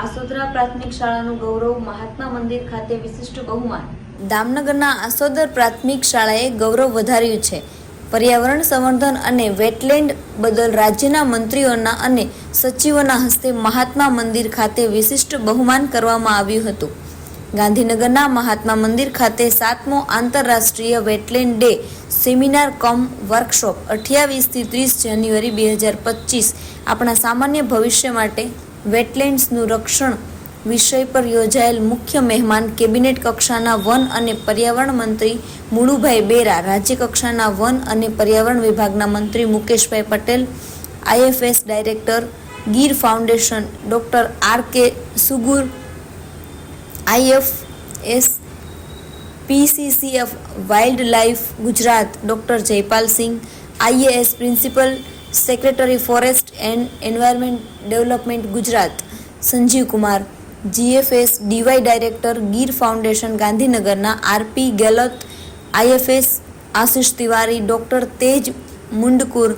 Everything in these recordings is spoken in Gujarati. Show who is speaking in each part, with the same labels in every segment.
Speaker 1: આસોદરા પ્રાથમિક શાળાનું ગૌરવ મહાત્મા મંદિર ખાતે વિશિષ્ટ બહુમાન. દામનગરના આસોદર પ્રાથમિક શાળાએ ગૌરવ વધાર્યું છે. પર્યાવરણ સંવર્ધન અને વેટલેન્ડ બદલ રાજ્યના મંત્રીઓના અને સચિવોના હસ્તે મહાત્મા મંદિર ખાતે વિશિષ્ટ બહુમાન કરવામાં આવ્યું હતું. ગાંધીનગરના મહાત્મા મંદિર ખાતે સાતમો આંતરરાષ્ટ્રીય wetland day seminar cum workshop અઠ્યાવીસથી ત્રીસ જાન્યુઆરી બે હજાર પચીસ આપણા સામાન્ય ભવિષ્ય માટે વેટલેન્ડ્સનું રક્ષણ વિષય પર યોજાયેલ મુખ્ય મહેમાન કેબિનેટ કક્ષાના વન અને પર્યાવરણ મંત્રી મુળુભાઈ બેરા, રાજ્ય કક્ષાના વન અને પર્યાવરણ વિભાગના મંત્રી Mukeshbhai Patel, IFS director Gir foundation doctor R K Sugur, IFS PCCF wildlife Gujarat doctor Jaypal Singh, IAS principal secretary forest and environment development Gujarat Sanjeev Kumar GFS DY director Gir foundation ગાંધીનગરના RP Gehlot IFS Ashish Tiwari doctor Tej Mundkur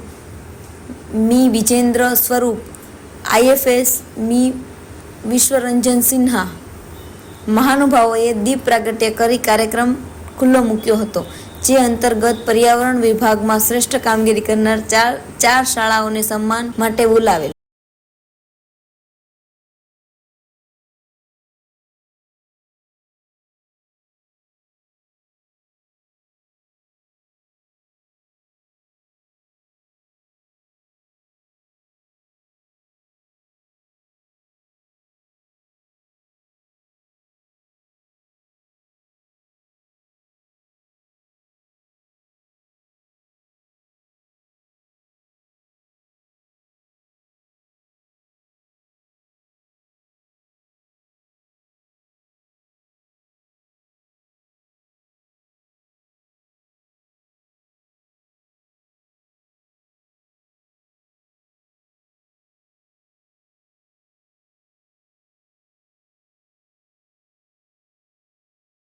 Speaker 1: મી વિજેન્દ્ર સ્વરૂપ આઈએફએસ મી વિશ્વરંજન સિન્હા મહાનુભાવોએ દીપ પ્રાગટ્ય કરી કાર્યક્રમ ખુલ્લો મૂક્યો હતો જે અંતર્ગત પર્યાવરણ વિભાગમાં શ્રેષ્ઠ કામગીરી કરનાર ચાર ચાર શાળાઓને સન્માન માટે બોલાવેલ.